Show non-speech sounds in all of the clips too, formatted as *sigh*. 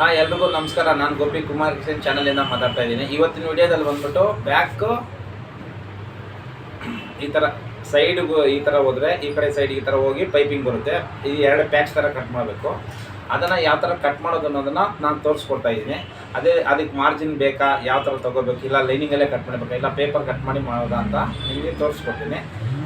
ಹಾಂ, ಎಲ್ರಿಗೂ ನಮಸ್ಕಾರ. ನಾನು ಗೋಪಿ ಕುಮಾರ್ ಕಿಶನ್ ಚಾನಲಿಂದ ಮಾತಾಡ್ತಾ ಇದ್ದೀನಿ. ಇವತ್ತಿನ ವಿಡಿಯೋದಲ್ಲಿ ಬಂದ್ಬಿಟ್ಟು ಬ್ಯಾಕ್ ಈ ಥರ ಸೈಡ್ಗೂ ಈ ಥರ ಹೋದ್ರೆ, ಈ ಕಡೆ ಸೈಡ್ ಈ ಥರ ಹೋಗಿ ಪೈಪಿಂಗ್ ಬರುತ್ತೆ. ಈ ಎರಡು ಪ್ಯಾಚ್ ಥರ ಕಟ್ ಮಾಡಬೇಕು. ಅದನ್ನು ಯಾವ ಥರ ಕಟ್ ಮಾಡೋದು ಅನ್ನೋದನ್ನು ನಾನು ತೋರಿಸ್ಕೊಡ್ತಾ ಇದ್ದೀನಿ. ಅದೇ, ಅದಕ್ಕೆ ಮಾರ್ಜಿನ್ ಬೇಕಾ, ಯಾವ ಥರ ತಗೋಬೇಕು, ಇಲ್ಲ ಲೈನಿಂಗಲ್ಲೇ ಕಟ್ ಮಾಡಬೇಕಾ, ಇಲ್ಲ ಪೇಪರ್ ಕಟ್ ಮಾಡಿ ಮಾಡೋದಾ ಅಂತ ನಿಮಗೆ ತೋರಿಸ್ಕೊಡ್ತೀನಿ.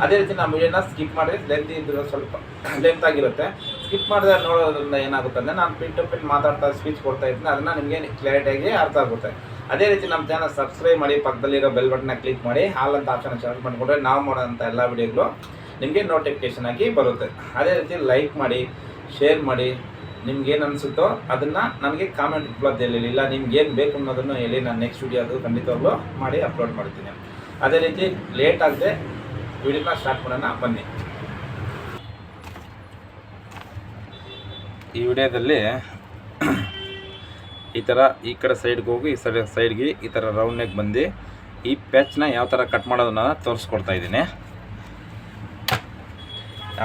ಅದೇ ರೀತಿ ನಮ್ಮ ಸ್ಕಿಪ್ ಮಾಡಿದ್ರೆ ಲೆಂತ್ ಇದ್ರೆ ಸ್ವಲ್ಪ *coughs* ಲೆಂತ್ ಆಗಿರುತ್ತೆ. ಸ್ಕಿಪ್ ಮಾಡಿದ್ರೆ ನೋಡೋದ್ರಿಂದ ಏನಾಗುತ್ತೆ ಅಂದರೆ ನಾನು ಪಿನ್ ಟು ಪಿನ್ ಮಾತಾಡ್ತಾ ಸ್ಪೀಚ್ ಕೊಡ್ತಾ ಇದ್ದೀನಿ ಅದನ್ನು ನಿಮಗೆ ಕ್ಲಾರಿಟಿಯಾಗಿ ಅರ್ಥ ಆಗುತ್ತೆ. ಅದೇ ರೀತಿ ನಮ್ಮ ಚಾನಲ್ ಸಬ್ಸ್ಕ್ರೈಬ್ ಮಾಡಿ, ಪಕ್ಕದಲ್ಲಿರೋ ಬೆಲ್ ಬಟನ್ನ ಕ್ಲಿಕ್ ಮಾಡಿ ಹಾಲ್ ಅಂತ ಆಪ್ಷನ್ ಚಾರ್ಜ್ ಮಾಡಿಕೊಂಡ್ರೆ ನಾವು ಮಾಡೋಂಥ ಎಲ್ಲ ವಿಡಿಯೋಗಳು ನಿಮಗೆ ನೋಟಿಫಿಕೇಶನ್ ಆಗಿ ಬರುತ್ತೆ. ಅದೇ ರೀತಿ ಲೈಕ್ ಮಾಡಿ ಶೇರ್ ಮಾಡಿ, ನಿಮ್ಗೆ ಏನು ಅನಿಸುತ್ತೋ ಅದನ್ನು ನನಗೆ ಕಾಮೆಂಟ್ ಉಪಲಬ್ಧ ಹೇಳಿ, ಇಲ್ಲ ನಿಮ್ಗೇನು ಬೇಕು ಅನ್ನೋದನ್ನು ಹೇಳಿ ನಾನು ನೆಕ್ಸ್ಟ್ ವಿಡಿಯೋ ಅದು ಖಂಡಿತವಾಗ್ಲೂ ಮಾಡಿ ಅಪ್ಲೋಡ್ ಮಾಡ್ತೀನಿ. ಅದೇ ರೀತಿ ಲೇಟ್ ಆಗದೆ ವಿಡಿಯೋನ ಸ್ಟಾರ್ಟ್ ಮಾಡೋಣ, ಬನ್ನಿ. ಈ ವಿಡಿಯೋದಲ್ಲಿ ಈ ಥರ ಈ ಕಡೆ ಸೈಡ್ಗೆ ಹೋಗಿ, ಈ ಸೈಡ್ ಸೈಡ್ಗೆ ಈ ಥರ ರೌಂಡ್ನಾಗೆ ಬಂದು ಈ ಪ್ಯಾಚ್ನ ಯಾವ ಥರ ಕಟ್ ಮಾಡೋದನ್ನ ತೋರಿಸ್ಕೊಡ್ತಾ ಇದ್ದೀನಿ.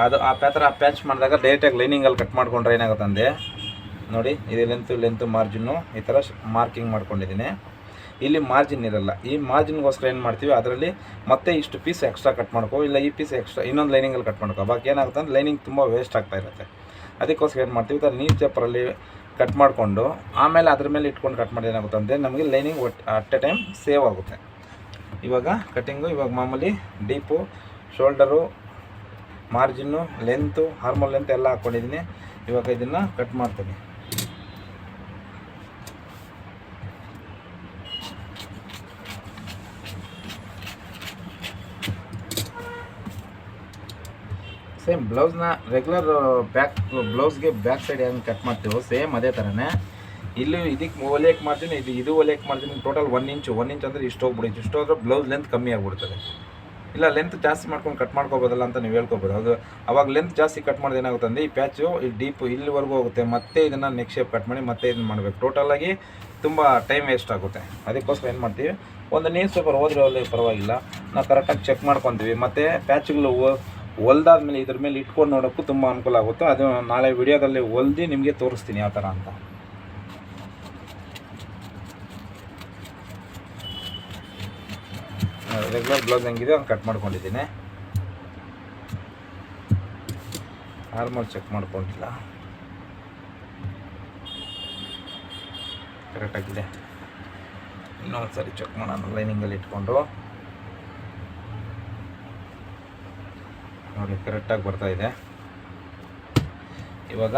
ಅದು ಆ ಥರ ಪ್ಯಾಚ್ ಮಾಡಿದಾಗ ಡೈರೆಕ್ಟಾಗಿ ಲೈನಿಂಗಲ್ಲಿ ಕಟ್ ಮಾಡ್ಕೊಂಡ್ರೆ ಏನಾಗುತ್ತೆ ಅಂದೆ? ನೋಡಿ, ಇದು ಲೆಂತು ಲೆಂತು ಮಾರ್ಜಿನ್ನು ಈ ಥರ ಮಾರ್ಕಿಂಗ್ ಮಾಡ್ಕೊಂಡಿದ್ದೀನಿ. ಇಲ್ಲಿ ಮಾರ್ಜಿನ್ ಇರಲ್ಲ. ಈ ಮಾರ್ಜಿನ್ಗೋಸ್ಕರ ಏನು ಮಾಡ್ತೀವಿ? ಅದರಲ್ಲಿ ಮತ್ತೆ ಇಷ್ಟು ಪೀಸ್ ಎಕ್ಸ್ಟ್ರಾ ಕಟ್ ಮಾಡ್ಕೋ, ಇಲ್ಲ ಈ ಪೀಸ್ ಎಕ್ಸ್ಟ್ರಾ ಇನ್ನೊಂದು ಲೈನಿಂಗಲ್ಲಿ ಕಟ್ ಮಾಡ್ಕೋ. ಅವಾಗ ಏನಾಗುತ್ತೆ ಅಂದ್ರೆ ಲೈನಿಂಗ್ ತುಂಬ ವೇಸ್ಟ್ ಆಗ್ತಾ ಇರುತ್ತೆ. ಅದಕ್ಕೋಸ್ಕರ ಏನು ಮಾಡ್ತೀವಿ, ಇದನ್ನು ನೀರು ಚಪ್ಪರಲ್ಲಿ ಕಟ್ ಮಾಡಿಕೊಂಡು, ಆಮೇಲೆ ಅದ್ರ ಮೇಲೆ ಇಟ್ಕೊಂಡು ಕಟ್ ಮಾಡಿ ಏನಾಗುತ್ತೆ ಅಂದರೆ ನಮಗೆ ಲೈನಿಂಗ್ ಒಟ್ಟು ಅಟ್ ಎ ಟೈಮ್ ಸೇವ್ ಆಗುತ್ತೆ. ಇವಾಗ ಕಟ್ಟಿಂಗು ಇವಾಗ ಮಾಮೂಲಿ deep shoulder margin length hormone length ಎಲ್ಲ ಹಾಕ್ಕೊಂಡಿದ್ದೀನಿ ಇವಾಗ ಇದನ್ನು ಕಟ್ ಮಾಡ್ತೀನಿ. ಸೇಮ್ ಬ್ಲೌಸ್ನ ರೆಗ್ಯುಲರ್ ಬ್ಯಾಕ್ ಬ್ಲೌಸ್ಗೆ ಬ್ಯಾಕ್ ಸೈಡ್ ಹೆಂಗೆ ಕಟ್ ಮಾಡ್ತೀವೋ ಸೇಮ್ ಅದೇ ಥರನೇ ಇಲ್ಲಿ ಇದಕ್ಕೆ ಒಲೆಯಕ್ಕೆ ಮಾಡ್ತೀನಿ, ಇದು ಇದು ಒಲೆಯಕ್ಕೆ ಮಾಡ್ತೀನಿ total one inch one inch ಅಂದರೆ ಇಷ್ಟು ಹೋಗ್ಬಿಡಿ ಇಷ್ಟು ಹೋದ್ರೆ ಬ್ಲೌಸ್ ಲೆಂತ್ ಕಮ್ಮಿ ಆಗಿಬಿಡ್ತದೆ. ಇಲ್ಲ ಲೆಂತ್ ಜಾಸ್ತಿ ಮಾಡ್ಕೊಂಡು ಕಟ್ ಮಾಡ್ಕೋಬೋದಲ್ಲ ಅಂತ ನೀವು ಹೇಳ್ಕೊಬೋದು. ಅದು ಅವಾಗ ಲೆಂತ್ ಜಾಸ್ತಿ ಕಟ್ ಮಾಡೋದು ಏನಾಗುತ್ತೆ ಅಂದರೆ, ಈ ಪ್ಯಾಚು ಈ ಡೀಪ್ ಇಲ್ಲಿವರೆಗೂ ಹೋಗುತ್ತೆ. ಮತ್ತೆ ಇದನ್ನು ನೆಕ್ಸ್ಟ್ ಶೇಪ್ ಕಟ್ ಮಾಡಿ ಮತ್ತೆ ಇದನ್ನು ಮಾಡಬೇಕು. ಟೋಟಲಾಗಿ ತುಂಬ ಟೈಮ್ ವೇಸ್ಟ್ ಆಗುತ್ತೆ. ಅದಕ್ಕೋಸ್ಕರ ಏನು ಮಾಡ್ತೀವಿ, ಒಂದು ನ್ಯೂಸ್ ಪೇಪರ್ ಅಲ್ಲಿ ಪರವಾಗಿಲ್ಲ. ನಾವು ಕರೆಕ್ಟಾಗಿ ಚೆಕ್ ಮಾಡ್ಕೊತೀವಿ. ಮತ್ತು ಪ್ಯಾಚ್ಗಳು ಹೊಲ್ದಾದ್ಮೇಲೆ ಇದ್ರ ಮೇಲೆ ಇಟ್ಕೊಂಡು ನೋಡೋಕ್ಕೂ ತುಂಬ ಅನುಕೂಲ ಆಗುತ್ತೆ. ಅದು ನಾಳೆ ವಿಡಿಯೋದಲ್ಲಿ ಹೊಲ್ದು ನಿಮಗೆ ತೋರಿಸ್ತೀನಿ ಯಾವ ಥರ ಅಂತ. ರೆಗ್ಯುಲರ್ ಬ್ಲೌಸ್ ಹೆಂಗಿದೆ ಹಂಗೆ ಕಟ್ ಮಾಡ್ಕೊಂಡಿದ್ದೀನಿ. ನಾರ್ಮಲ್ ಚೆಕ್ ಮಾಡ್ಕೊಂಡಿಲ್ಲ. ಕರೆಕ್ಟಾಗಿದೆ ಇನ್ನೊಂದು ಸರಿ ಚೆಕ್ ಮಾಡೋಣ ಲೈನಿಂಗಲ್ಲಿ ಇಟ್ಕೊಂಡು. ನೋಡಿ ಕರೆಕ್ಟಾಗಿ ಬರ್ತಾ ಇದೆ. ಇವಾಗ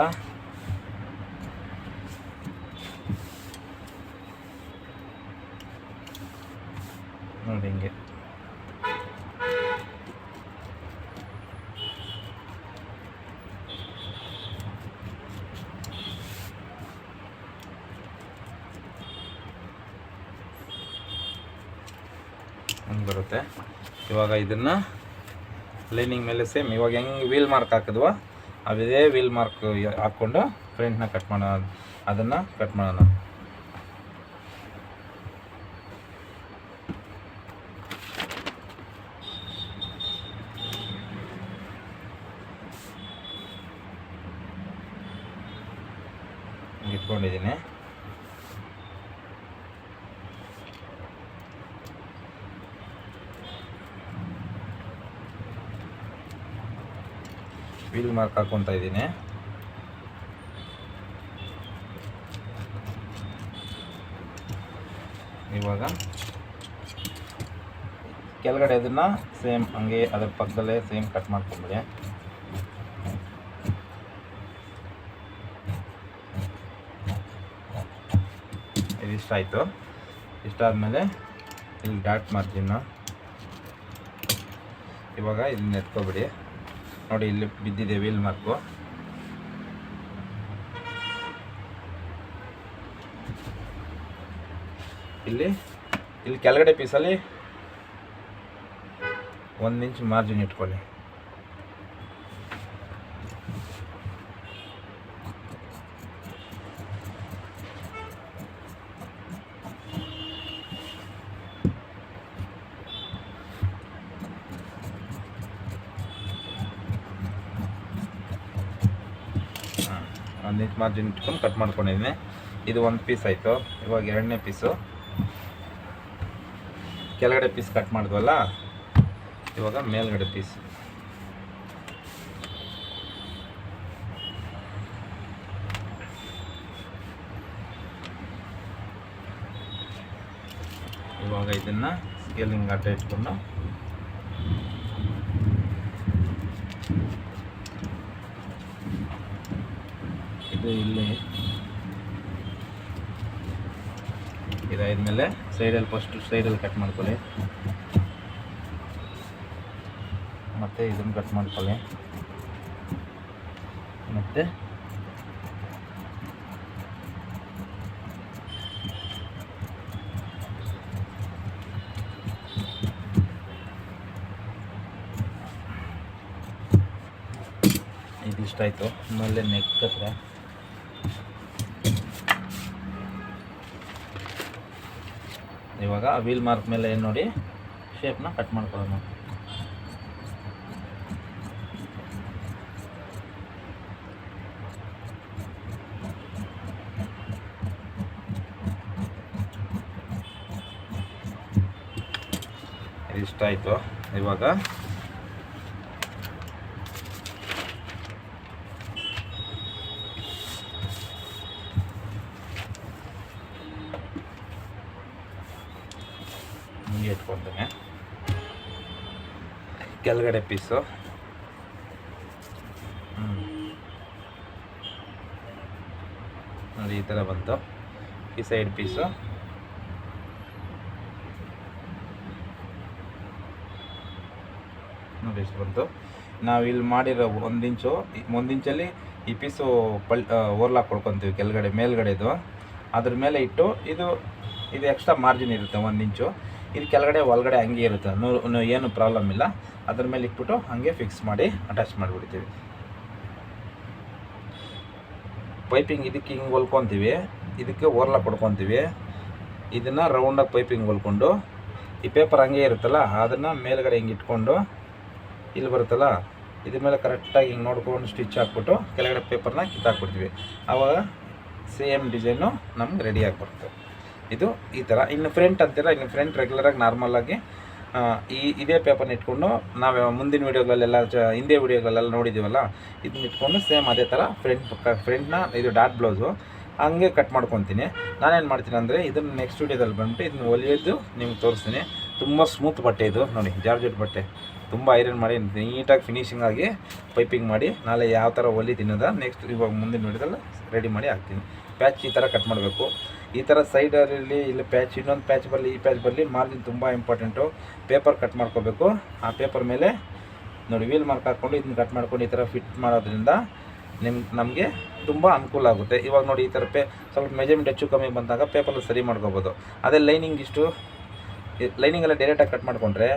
ನೋಡಿ ಹಿಂಗೆ ಬರುತ್ತೆ. ಇವಾಗ ಇದನ್ನು ಲೈನಿಂಗ್ ಮೇಲೆ ಸೇಮ್ ಇವಾಗ ಹೆಂಗೆ ವೀಲ್ ಮಾರ್ಕ್ ಹಾಕಿದ್ವ? ಅದೇ ವೀಲ್ ಮಾರ್ಕ್ ಹಾಕ್ಕೊಂಡು ಫ್ರಂಟ್ನ ಕಟ್ ಮಾಡೋಣ. ಅದನ್ನು ಕಟ್ ಮಾಡೋಣ. ಇಟ್ಕೊಂಡಿದ್ದೀನಿ. ವೀಲ್ ಮಾರ್ಕ್ ಹಾಕ್ಕೊತಾ ಇದ್ದೀನಿ. ಇವಾಗ ಕೆಳಗಡೆ ಇದನ್ನು ಸೇಮ್ ಹಂಗೆ ಅದ್ರ ಪಕ್ಕದಲ್ಲೇ ಸೇಮ್ ಕಟ್ ಮಾಡ್ಕೊಂಬಿಡಿ. ಇಷ್ಟ ಇಷ್ಟಾದಮೇಲೆ ಇಲ್ಲಿ ಡಾಟ್ ಮಾರ್ಜಿನ್ನು ಇವಾಗ ಇಲ್ಲಿ ಎತ್ಕೊಬಿಡಿ. ನೋಡಿ ಇಲ್ಲಿ ಬಿದ್ದಿದೆ ವೀಲ್ ಮಾರ್ಕು ಇಲ್ಲಿ ಇಲ್ಲಿ ಕೆಳಗಡೆ ಪೀಸಲ್ಲಿ ಒಂದು ಇಂಚ್ ಮಾರ್ಜಿನ್ ಇಟ್ಕೊಳ್ಳಿ. ಒಂದು ಇಂಚ್ ಮಾರ್ಜಿನ್ ಇಟ್ಕೊಂಡು ಕಟ್ ಮಾಡ್ಕೊಂಡಿದ್ದೀನಿ ಇದು ಒಂದು ಪೀಸ್ ಆಯಿತು. ಇವಾಗ ಎರಡನೇ ಪೀಸು ಕೆಳಗಡೆ ಪೀಸ್ ಕಟ್ ಮಾಡಿದ್ವಲ್ಲ? ಇವಾಗ ಮೇಲ್ಗಡೆ ಪೀಸ್ ಇವಾಗ ಇದನ್ನು ಸ್ಕೇಲಿಂಗ್ ಆಟ ಇಟ್ಕೊಂಡು ಇದು ಇಲ್ಲಿ. ಇದಾದ್ಮೇಲೆ ಸೈಡಲ್ಲಿ ಫಸ್ಟ್ ಸೈಡಲ್ಲಿ ಕಟ್ ಮಾಡ್ಕೊಳ್ಳಿ. ಮತ್ತು ಇದನ್ನು ಕಟ್ ಮಾಡ್ಕೊಳ್ಳಿ. ಮತ್ತು ಇದಿಷ್ಟಾಯಿತು. ಆಮೇಲೆ ನೆಕ್ ಹತ್ರ. ಇವಾಗ ವೀಲ್ ಮಾರ್ಕ್ ಮೇಲೆ ಏನು ನೋಡಿ ಶೇಪ್ನ ಕಟ್ ಮಾಡ್ಕೊಳ್ಳೋಣ. ಇಷ್ಟಾಯಿತು. ಇವಾಗ ಮುಂಗೆ ಇಟ್ಕೊತೇನೆ ಕೆಳಗಡೆ ಪೀಸು. ನೋಡಿ ಈ ಥರ ಬಂತು. ಈ ಸೈಡ್ ಪೀಸು. ನೋಡಿ ಎಷ್ಟು ಬಂತು. ನಾವು ಇಲ್ಲಿ ಮಾಡಿರೋ ಒಂದು ಇಂಚು ಒಂದು ಇಂಚಲ್ಲಿ ಈ ಪೀಸು ಪಲ್ ಓರ್ಲಾಕ್ ಕೊಡ್ಕೊತೀವಿ ಕೆಳಗಡೆ ಮೇಲ್ಗಡೆದು. ಅದ್ರ ಮೇಲೆ ಇಟ್ಟು ಇದು ಇದು ಎಕ್ಸ್ಟ್ರಾ ಮಾರ್ಜಿನ್ ಇರುತ್ತೆ ಒಂದು ಇಂಚು ಇದು ಕೆಳಗಡೆ, ಒಳಗಡೆ ಹಂಗೆ ಇರುತ್ತೆ. ನೂ- ನೂ- ಏನು ಪ್ರಾಬ್ಲಮ್ ಇಲ್ಲ. ಅದ್ರ ಮೇಲೆ ಇಟ್ಬಿಟ್ಟು ಹಂಗೆ ಫಿಕ್ಸ್ ಮಾಡಿ ಅಟ್ಯಾಚ್ ಮಾಡಿಬಿಡ್ತೀವಿ. ಪೈಪಿಂಗ್ ಇದಕ್ಕೆ ಹಿಂಗೆ ಹೊಲ್ಕೊತೀವಿ. ಇದಕ್ಕೆ ಓರ್ಲ ಕೊಡ್ಕೊತೀವಿ ಇದನ್ನು ರೌಂಡಾಗಿ ಪೈಪಿಂಗ್ ಹೊಲ್ಕೊಂಡು, ಈ ಪೇಪರ್ ಹಂಗೆ ಇರುತ್ತಲ್ಲ, ಅದನ್ನು ಮೇಲ್ಗಡೆ ಹಿಂಗೆ ಇಟ್ಕೊಂಡು, ಇಲ್ಲಿ ಬರುತ್ತಲ್ಲ, ಇದ್ರ ಮೇಲೆ ಕರೆಕ್ಟಾಗಿ ಹಿಂಗೆ ನೋಡ್ಕೊಂಡು ಸ್ಟಿಚ್ ಹಾಕ್ಬಿಟ್ಟು ಕೆಳಗಡೆ ಪೇಪರ್ನ ಕಿತ್ತಾಕ್ಬಿಡ್ತೀವಿ. ಆವಾಗ ಸೇಮ್ ಡಿಸೈನು ನಮ್ಗೆ ರೆಡಿ ಬರುತ್ತೆ. ಇದು ಈ ಥರ ಇನ್ನು ಫ್ರಂಟ್ ಅಂತೀರ ಇನ್ನು ಫ್ರಂಟ್ ರೆಗ್ಯುಲರಾಗಿ ನಾರ್ಮಲಾಗಿ ಈ ಇದೇ ಪೇಪರ್ನ ಇಟ್ಕೊಂಡು ನಾವು ಮುಂದಿನ ವೀಡಿಯೋಗಳಲ್ಲೆಲ್ಲ ಚ ಹಿಂದೆ ವೀಡಿಯೋಗಳೆಲ್ಲ ನೋಡಿದ್ದೀವಲ್ಲ ಇದನ್ನ ಇಟ್ಕೊಂಡು ಸೇಮ್ ಅದೇ ಥರ ಫ್ರಂಟ್ ಫ್ರಂಟ್ನ ಇದು ಡಾಟ್ ಬ್ಲೌಸು ಹಂಗೆ ಕಟ್ ಮಾಡ್ಕೊತೀನಿ. ನಾನೇನು ಮಾಡ್ತೀನಿ ಅಂದರೆ ಇದನ್ನು ನೆಕ್ಸ್ಟ್ ವೀಡಿಯೋದಲ್ಲಿ ಬಂದುಬಿಟ್ಟು ಇದನ್ನ ಹೊಲಿಯೋದು ನಿಮ್ಗೆ ತೋರಿಸ್ತೀನಿ. ತುಂಬ ಸ್ಮೂತ್ ಬಟ್ಟೆ ಇದು, ನೋಡಿ ಜಾರ್ಜೆಟ್ ಬಟ್ಟೆ. ತುಂಬ ಐರನ್ ಮಾಡಿ, ನೀಟಾಗಿ ಫಿನಿಷಿಂಗ್ ಆಗಿ ಪೈಪಿಂಗ್ ಮಾಡಿ, ನಾಳೆ ಯಾವ ಥರ ಹೊಲಿತೀನಿ ತಿನ್ನೋದ ನೆಕ್ಸ್ಟ್ ಇವಾಗ ಮುಂದಿನ ವೀಡಿಯೋದಲ್ಲಿ ರೆಡಿ ಮಾಡಿ ಹಾಕ್ತೀನಿ. ಪ್ಯಾಚ್ ಈ ಥರ ಕಟ್ ಮಾಡಬೇಕು. ಈ ಥರ ಸೈಡಲ್ಲಿ ಇಲ್ಲಿ ಪ್ಯಾಚ್ ಇನ್ನೊಂದು ಪ್ಯಾಚ್ ಬರಲಿ ಈ ಪ್ಯಾಚ್ ಬರಲಿ ಮಾರ್ಜಿನ್ ತುಂಬ ಇಂಪಾರ್ಟೆಂಟು ಪೇಪರ್ ಕಟ್ ಮಾಡ್ಕೋಬೇಕು. ಆ ಪೇಪರ್ ಮೇಲೆ ನೋಡಿ ವೀಲ್ ಮಾರ್ಕ್ ಹಾಕ್ಕೊಂಡು ಇದನ್ನ ಕಟ್ ಮಾಡ್ಕೊಂಡು ಈ ಥರ ಫಿಟ್ ಮಾಡೋದ್ರಿಂದ ನಿಮ್, ನಮಗೆ ತುಂಬ ಅನುಕೂಲ ಆಗುತ್ತೆ. ಇವಾಗ ನೋಡಿ, ಈ ಥರ ಪೇ, ಸ್ವಲ್ಪ ಮೆಜರ್ಮೆಂಟ್ ಹೆಚ್ಚು ಕಮ್ಮಿ ಬಂದಾಗ ಪೇಪರ್ ಸರಿ ಮಾಡ್ಕೋಬೋದು. ಅದೇ ಲೈನಿಂಗ್ ಇಷ್ಟು ಲೈನಿಂಗ್ ಎಲ್ಲ ಡೈರೆಕ್ಟಾಗಿ ಕಟ್ ಮಾಡಿಕೊಂಡ್ರೆ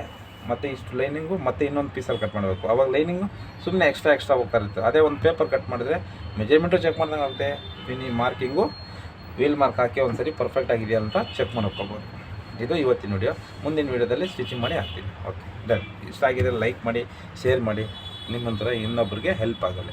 ಮತ್ತೆ ಇಷ್ಟು ಲೈನಿಂಗು ಮತ್ತೆ ಇನ್ನೊಂದು ಪೀಸಲ್ಲಿ ಕಟ್ ಮಾಡಬೇಕು. ಅವಾಗ ಲೈನಿಂಗು ಸುಮ್ಮನೆ ಎಕ್ಸ್ಟ್ರಾ ಎಕ್ಸ್ಟ್ರಾ ಹೋಗ್ತಾ ಇರುತ್ತೆ. ಅದೇ ಒಂದು ಪೇಪರ್ ಕಟ್ ಮಾಡಿದ್ರೆ ಮೆಜರ್ಮೆಂಟು ಚೆಕ್ ಮಾಡ್ದಂಗೆ ಆಗುತ್ತೆ. ಇನ್ನು ಮಾರ್ಕಿಂಗು ವೀಲ್ ಮಾರ್ಕ್ ಹಾಕಿ ಒಂದು ಸರಿ ಪರ್ಫೆಕ್ಟ್ ಆಗಿದೆಯಾ ಅಂತ ಚೆಕ್ ಮಾಡ್ಕೋಬೋದು ಇದು ಇವತ್ತಿನ ವಿಡಿಯೋ ಮುಂದಿನ ವಿಡಿಯೋದಲ್ಲಿ ಸ್ಟಿಚಿಂಗ್ ಮಾಡಿ ಹಾಕ್ತೀನಿ. ಓಕೆ ಡನ್ ಇಷ್ಟ ಆಗಿದ್ರೆ ಲೈಕ್ ಮಾಡಿ ಶೇರ್ ಮಾಡಿ. ನಿಮ್ಮಂತರ ಇನ್ನೊಬ್ಬರಿಗೆ ಹೆಲ್ಪ್ ಆಗಲ್ಲ